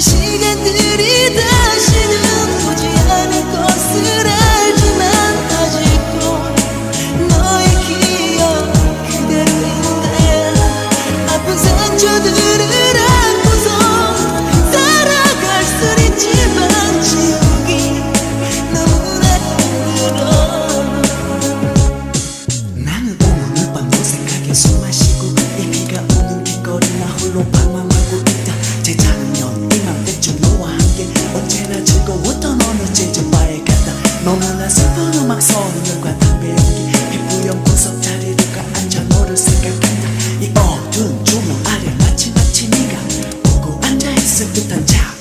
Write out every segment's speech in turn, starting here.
시간들이 다 즐거웠던 어느 제주바에 갔다. 너무나 슬픈 음악 선율과 담배 연기. 피부염 구석 자리로 가 앉아 너를 생각한다. 이 어두운 조명 아래 마치 마치 네가 보고 앉아있을 듯한 착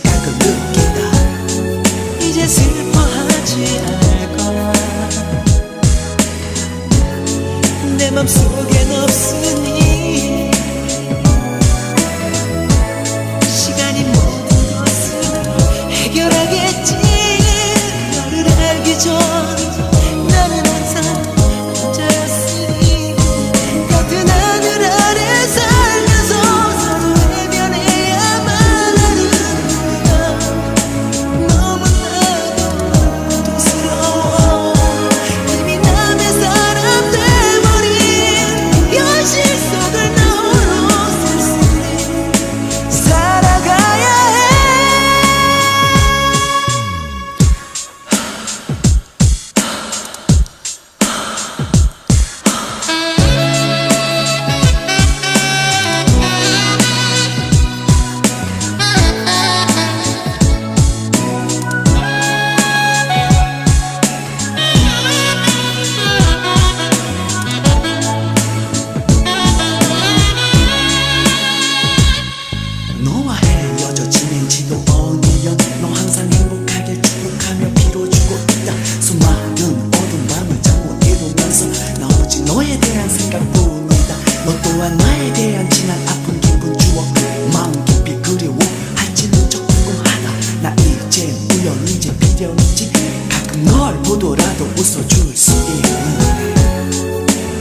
너에 대한 생각뿐이다. 너 또한 나에 대한 지난 아픈 기쁜 추억 마음 깊이 그리워. 할지는 적 궁금하다. 나 이제 우연이지 비련이지. 가끔 널 보더라도 웃어줄 수 있는.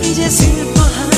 이제 슬퍼하지